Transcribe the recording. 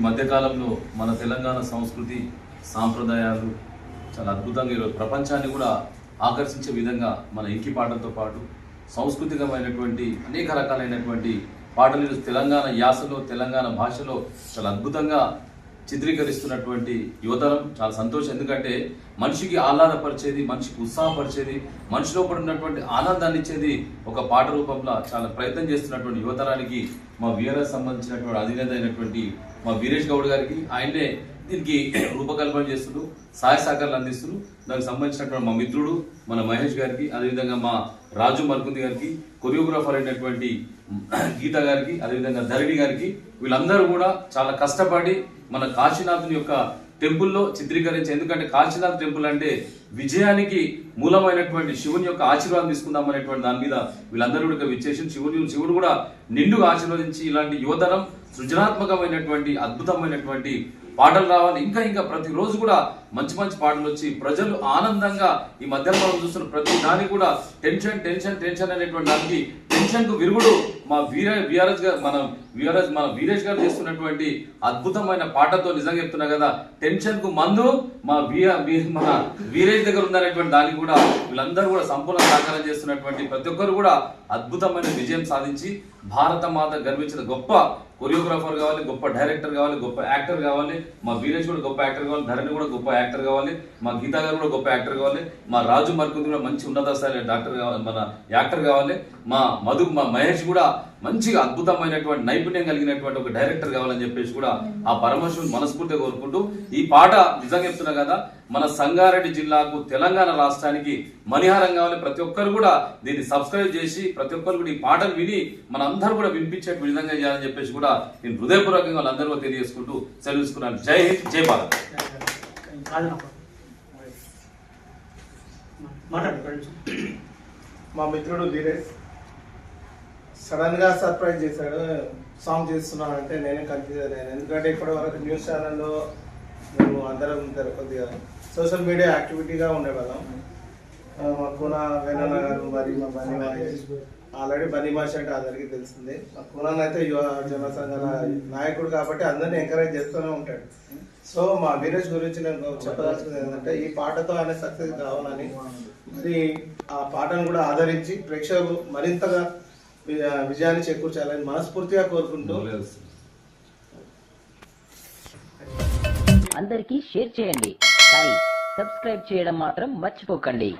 ఈ మధ్యకాలంలో మన తెలంగాణ సంస్కృతి సాంప్రదాయాలు చాలా అద్భుతంగా ఈరోజు ప్రపంచాన్ని కూడా ఆకర్షించే విధంగా మన ఇంకి పాటలతో పాటు సాంస్కృతికమైనటువంటి అనేక రకాలైనటువంటి పాటలు తెలంగాణ యాసలో తెలంగాణ భాషలో చాలా అద్భుతంగా చిత్రీకరిస్తున్నటువంటి యువతరం చాలా సంతోషం. ఎందుకంటే మనిషికి ఆహ్లాదపరిచేది మనిషికి ఉత్సాహపరిచేది మనిషిలో ఉన్నటువంటి ఆనందాన్ని ఇచ్చేది ఒక పాట రూపంలో చాలా ప్రయత్నం చేస్తున్నటువంటి యువతరానికి మా వీఆర్ఎస్ సంబంధించినటువంటి అధినేత అయినటువంటి మా వీరేష్ గౌడ్ గారికి. ఆయనే దీనికి రూపకల్పన చేస్తున్నారు సహాయ సహకారాలు అందిస్తున్నారు దానికి సంబంధించినటువంటి మా మిత్రుడు మన మహేష్ గారికి అదేవిధంగా మా రాజు మల్కుంది గారికి కొరియోగ్రాఫర్ అయినటువంటి గీత గారికి అదేవిధంగా ధరణి గారికి వీళ్ళందరూ కూడా చాలా కష్టపడి మన కాశీనాథుని యొక్క టెంపుల్లో చిత్రీకరించి ఎందుకంటే కాశీనాథ్ టెంపుల్ అంటే విజయానికి మూలమైనటువంటి శివుని యొక్క ఆశీర్వాదం తీసుకుందాం అనేటువంటి దాని మీద వీళ్ళందరూ కూడా విచ్చేసి శివుని శివుడు కూడా నిండుగా ఆశీర్వదించి ఇలాంటి యువతరం సృజనాత్మకమైనటువంటి అద్భుతమైనటువంటి పాటలు రావాలి. ఇంకా ఇంకా ప్రతిరోజు కూడా మంచి మంచి పాటలు వచ్చి ప్రజలు ఆనందంగా ఈ మధ్యలో మనం చూస్తున్న ప్రతి దానికి కూడా టెన్షన్ టెన్షన్ టెన్షన్ అనేటువంటి దానికి టెన్షన్కు విరుగుడు మా వీర వీఆర్ఎస్ గారు మన వీఆర్ఎస్ మన వీరేష్ గారు చేస్తున్నటువంటి అద్భుతమైన పాటతో నిజంగా చెప్తున్నా కదా టెన్షన్కు మందు మా మన వీరేష్ దగ్గర ఉందనేటువంటి దానికి కూడా వీళ్ళందరూ కూడా సంపూర్ణ సహకారం చేస్తున్నటువంటి ప్రతి ఒక్కరు కూడా అద్భుతమైన విజయం సాధించి భారత మాత గర్వించిన గొప్ప కొరియోగ్రాఫర్ కావాలి గొప్ప డైరెక్టర్ కావాలి గొప్ప యాక్టర్ కావాలి మా వీరేష్ కూడా గొప్ప యాక్టర్ కావాలి ధరణి కూడా గొప్ప యాక్టర్ కావాలి మా గీతా గారు కూడా గొప్ప యాక్టర్ కావాలి మా రాజు మర్కుంది కూడా మంచి ఉన్నత స్థాయి డాక్టర్ కావాలి మన యాక్టర్ కావాలి మా మధు మా మహేష్ కూడా మంచిగా అద్భుతమైనటువంటి నైపుణ్యం కలిగినటువంటి ఒక డైరెక్టర్ కావాలని చెప్పేసి కూడా ఆ పరమశివుని మనస్ఫూర్తిగా కోరుకుంటూ ఈ పాట నిజంగా చెప్తున్నా కదా మన సంగారెడ్డి జిల్లాకు తెలంగాణ రాష్ట్రానికి మణిహారం కావాలి. ప్రతి ఒక్కరు కూడా దీన్ని సబ్స్క్రైబ్ చేసి ప్రతి ఒక్కరు కూడా ఈ పాటలు విని మన అందరూ కూడా వినిపించే విధంగా చేయాలని చెప్పేసి కూడా నేను హృదయపూర్వకంగా వాళ్ళందరూ తెలియజేసుకుంటూ సెలవుకున్నాను జై హింద్ జై భారత్. మా మిత్రుడు ధీరేష్. సడన్గా సర్ప్రైజ్ చేశాడు సాంగ్ చేస్తున్నానంటే నేనే కన్ఫ్యూజ్ అయ్యాను. ఎందుకంటే ఇప్పటి వరకు న్యూస్ ఛానల్లో మేము అందరం తెర- కొద్దిగా. సోషల్ మీడియా యాక్టివిటీగా ఉండేవాళ్ళం. ఆ, మా కూన వేణన్న గారు మరి మా బన్నీ ఆల్రెడీ బన్నీ మహేష్ అంటే అందరికీ తెలిసిందే. మా కూనన్ అయితే యువ జన సంఘాల నాయకుడు కాబట్టి అందరిని ఎంకరేజ్ చేస్తూనే ఉంటాడు. సో మా వీరేష్ గురించి నేను చెప్పదలుచుకుంది ఏంటంటే ఈ పాటతో ఆయన సక్సెస్ కావాలని మరి ఆ పాటను కూడా ఆదరించి ప్రేక్షకులు మరింతగా విజయాన్ని చేకూర్చాలని మనస్ఫూర్తిగా కోరుకుంటూ అందరికీ షేర్ చేయండి. సబ్స్క్రైబ్ చేయడం మాత్రం మర్చిపోకండి.